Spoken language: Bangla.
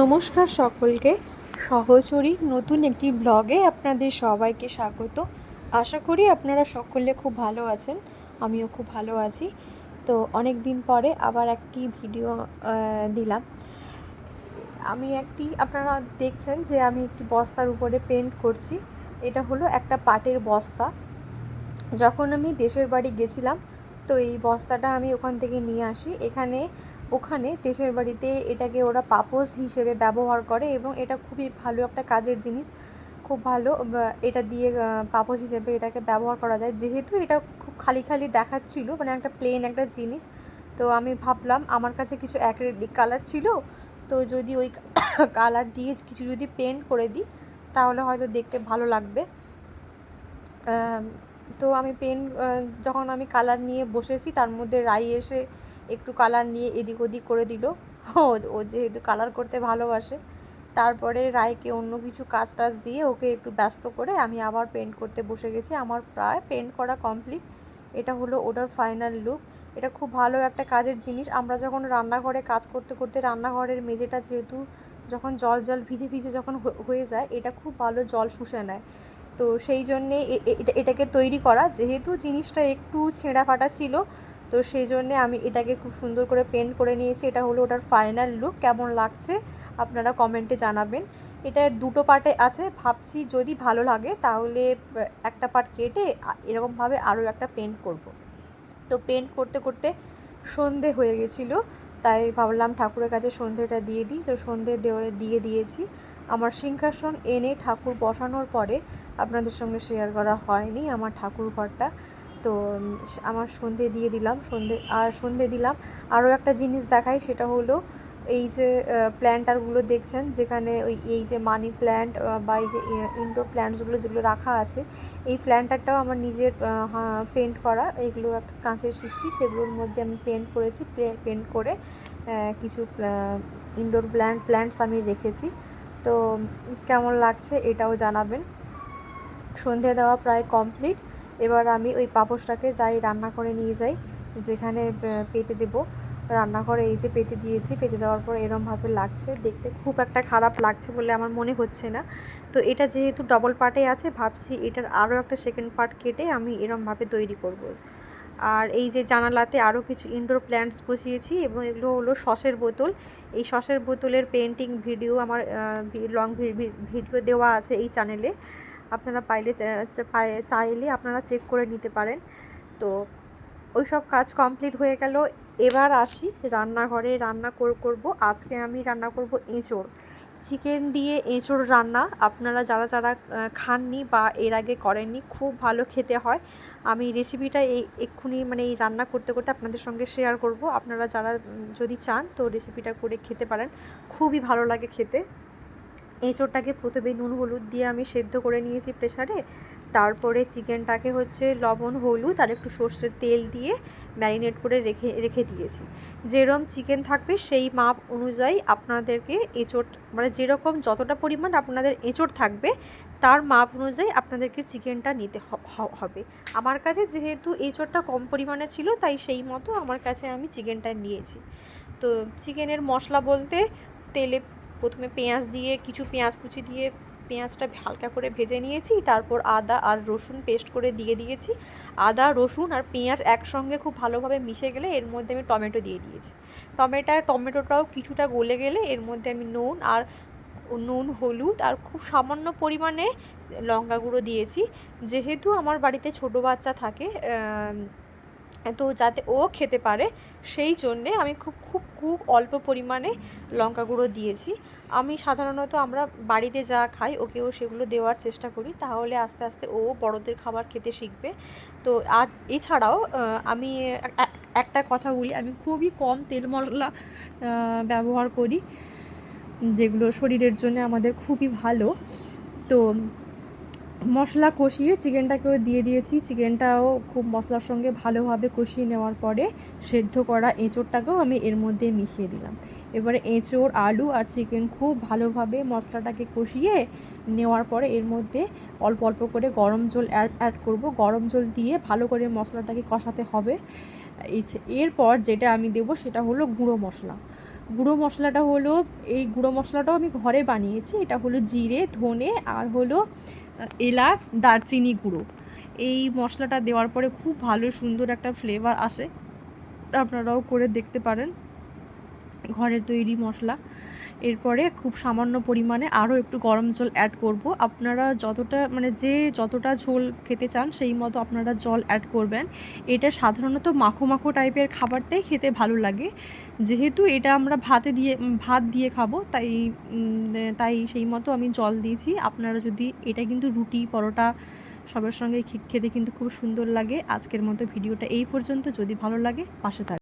নমস্কার সকলকে। সহচরী নতুন একটি ব্লগে আপনাদের সবাইকে স্বাগত। আশা করি আপনারা সকলে খুব ভালো আছেন, আমিও খুব ভালো আছি। তো অনেক দিন পরে আবার একটি ভিডিও দিলাম। আমি একটি, আপনারা দেখছেন যে আমি একটি বস্তার উপরে পেন্ট করছি। এটা হলো একটা পাটের বস্তা। যখন আমি দেশের বাড়ি গেছিলাম তো এই বস্তাটা আমি ওখান থেকে নিয়ে আসি। এখানে, ওখানে দেশের বাড়িতে এটাকে ওরা পাপোশ হিসেবে ব্যবহার করে এবং এটা খুবই ভালো একটা কাজের জিনিস। খুব ভালো এটা দিয়ে পাপোশ হিসেবে এটাকে ব্যবহার করা যায়। যেহেতু এটা খুব খালি খালি দেখাচ্ছিল মানে একটা প্লেন একটা জিনিস, তো আমি ভাবলাম আমার কাছে কিছু অ্যাক্রিলিক কালার ছিল, তো যদি ওই কালার দিয়ে কিছু যদি পেন্ট করে দিই, তাহলে হয়তো দেখতে ভালো লাগবে। তো আমি পেন যখন আমি কালার নিয়ে বসেছি, তার মধ্যে রাই এসে একটু কালার নিয়ে এদিক ওদিক করে দিল। ও যেহেতু কালার করতে ভালোবাসে, তারপরে রায়কে অন্য কিছু কাজ টাজ দিয়ে ওকে একটু ব্যস্ত করে আমি আবার পেন্ট করতে বসে গেছি। আমার প্রায় পেন্ট করা কমপ্লিট। এটা হলো ওটার ফাইনাল লুক। এটা খুব ভালো একটা কাজের জিনিস। আমরা যখন রান্নাঘরে কাজ করতে করতে রান্নাঘরের মেঝেটা যেহেতু যখন জল জল ভিজে ভিজে যখন হয়ে যায়, এটা খুব ভালো জল শুষে নেয়। তো সেই জন্যে এটাকে তৈরি করা। যেহেতু জিনিসটা একটু ছেঁড়া ফাটা ছিল, তো সেই জন্যে আমি এটাকে খুব সুন্দর করে পেন্ট করে নিয়েছি। এটা হলো ওটার ফাইনাল লুক, কেমন লাগছে আপনারা কমেন্টে জানাবেন। এটার দুটো পার্টে আছে, ভাবছি যদি ভালো লাগে তাহলে একটা পার্ট কেটে এরকমভাবে আরও একটা পেন্ট করব। তো পেন্ট করতে করতে সন্ধে হয়ে গেছিল, তাই ভাবলাম ঠাকুরের কাছে সন্ধেটা দিয়ে দিই। তো সন্ধে দিয়ে দিয়েছি। আমার সিংহাসন এনে ঠাকুর বসানোর পরে আপনাদের সঙ্গে শেয়ার করা হয়নি আমার ঠাকুর ঘরটা। তো আমার সন্ধে দিয়ে দিলাম, সন্ধে, আর সন্ধে দিলাম। আরও একটা জিনিস দেখাই, সেটা হলো এই যে প্ল্যান্টারগুলো দেখছেন, যেখানে ওই, এই যে মানি প্ল্যান্ট বা এই যে ইনডোর প্ল্যান্টসগুলো যেগুলো রাখা আছে, এই প্ল্যান্টারটাও আমার নিজের পেন্ট করা, এগুলো একটা কাঁচের শিশি, সেগুলোর মধ্যে আমি পেন্ট করেছি পেন্ট করে কিছু ইনডোর প্ল্যান্ট প্ল্যান্টস আমি রেখেছি। তো কেমন লাগছে এটাও জানাবেন। সন্ধে দেওয়া প্রায় কমপ্লিট। এবার আমি ওই পাপোশটাকে যাই রান্না করে নিয়ে যাই, যেখানে পেতে দেবো। রান্নাঘরে এই যে পেতে দিয়েছি, পেতে দেওয়ার পর এরমভাবে লাগছে। দেখতে খুব একটা খারাপ লাগছে বলে আমার মনে হচ্ছে না। তো এটা যেহেতু ডবল পার্টে আছে, ভাবছি এটার আরও একটা সেকেন্ড পার্ট কেটে আমি এরমভাবে তৈরি করব। আর এই যে জানালাতে আরও কিছু ইনডোর প্ল্যান্টস বসিয়েছি এবং এগুলো হলো সসের বোতল। এই সসের বোতলের পেন্টিং ভিডিও আমার লং ভিডিও দেওয়া আছে এই চ্যানেলে আপনারা পাইলে চাইলে আপনারা চেক করে নিতে পারেন। তো ওই সব কাজ কমপ্লিট হয়ে গেল। এবার আসি রান্নাঘরে। রান্না কর- করব। আজকে আমি রান্না করব এঁচোড়। চিকেন দিয়ে এঁচোড় রান্না আপনারা যারা যারা খাননি বা এর আগে করেননি, খুব ভালো খেতে হয়। আমি রেসিপিটা এই এক্ষুনি মানে এই রান্না করতে করতে আপনাদের সঙ্গে শেয়ার করব। আপনারা যারা যদি চান তো রেসিপিটা করে খেতে পারেন। খুবই ভালো লাগে খেতে। এঁচোড়টাকে প্রথমে নুন হলুদ দিয়ে আমি সেদ্ধ করে নিয়েছি প্রেসারে। তারপরে চিকেনটাকে হচ্ছে লবণ, হলুদ আর একটু সর্ষের তেল দিয়ে ম্যারিনেট করে রেখে রেখে দিয়েছি। যেরকম চিকেন থাকবে সেই মাপ অনুযায়ী আপনাদেরকে এঁচোড় মানে যেরকম যতটা পরিমাণ আপনাদের এঁচোড় থাকবে, তার মাপ অনুযায়ী আপনাদেরকে চিকেনটা নিতে হবে। আমার কাছে যেহেতু এঁচোড়টা কম পরিমাণে ছিল, তাই সেই মতো আমার কাছে আমি চিকেনটা নিয়েছি। তো চিকেনের মশলা বলতে তেলে প্রথমে পেঁয়াজ দিয়ে, কিছু পেঁয়াজ কুচি দিয়ে পেঁয়াজটা হালকা করে ভেজে নিয়েছি, তারপর আদা আর রসুন পেস্ট করে দিয়ে দিয়েছি। আদা, রসুন আর পেঁয়াজ একসঙ্গে খুব ভালোভাবে মিশে গেলে এর মধ্যে আমি টমেটো দিয়ে দিয়েছি। টমেটো, টমেটোটাও কিছুটা গলে গেলে এর মধ্যে আমি নুন আর নুন, হলুদ আর খুব সামান্য পরিমাণে লঙ্কা গুঁড়ো দিয়েছি। যেহেতু আমার বাড়িতে ছোট বাচ্চা থাকে তো যাতে ও খেতে পারে, সেই জন্যে আমি খুব খুব খুব অল্প পরিমাণে লঙ্কা গুঁড়ো দিয়েছি। আমি সাধারণত আমরা বাড়িতে যা খাই, ওকেও সেগুলো দেওয়ার চেষ্টা করি। তাহলে আস্তে আস্তে ও বড়দের খাবার খেতে শিখবে। তো আর এছাড়াও আমি এক- এক- একটা কথা বলি, আমি খুবই কম তেল মশলা ব্যবহার করি, যেগুলো শরীরের জন্য আমাদের খুবই ভালো। তো মশলা কষিয়ে চিকেনটাকেও দিয়ে দিয়েছি। চিকেনটাও খুব মশলার সঙ্গে ভালোভাবে কষিয়ে নেওয়ার পরে সেদ্ধ করা এঁচোড়টাকেও আমি এর মধ্যে মিশিয়ে দিলাম। এবারে এঁচোড়, আলু আর চিকেন খুব ভালোভাবে মশলাটাকে কষিয়ে নেওয়ার পরে এর মধ্যে অল্প অল্প করে গরম জল অ্যাড অ্যাড করব। গরম জল দিয়ে ভালো করে মশলাটাকে কষাতে হবে। এরপর যেটা আমি দেবো সেটা হলো গুঁড়ো মশলা। গুঁড়ো মশলাটা হলো, এই গুঁড়ো মশলাটাও আমি ঘরে বানিয়েছি। এটা হলো জিরে, ধনে আর হলো এলাচ, দারচিনি গুঁড়ো। এই মশলাটা দেওয়ার পরে খুব ভালো সুন্দর একটা ফ্লেভার আসে। আপনারাও করে দেখতে পারেন। ঘরের তৈরি মশলা। এরপরে খুব সামান্য পরিমাণে আরও একটু গরম জল অ্যাড করব। আপনারা যতটা মানে যে যতটা ঝোল খেতে চান, সেই মতো আপনারা জল অ্যাড করবেন। এটা সাধারণত মাখো মাখো টাইপের খাবারটাই খেতে ভালো লাগে। যেহেতু এটা আমরা ভাতে দিয়ে ভাত দিয়ে খাব, তাই তাই সেই মতো আমি জল দিয়েছি। আপনারা যদি, এটা কিন্তু রুটি, পরোটা সবার সঙ্গে খেতে কিন্তু খুব সুন্দর লাগে। আজকের মতো ভিডিওটা এই পর্যন্ত। যদি ভালো লাগে, পাশে থাকবে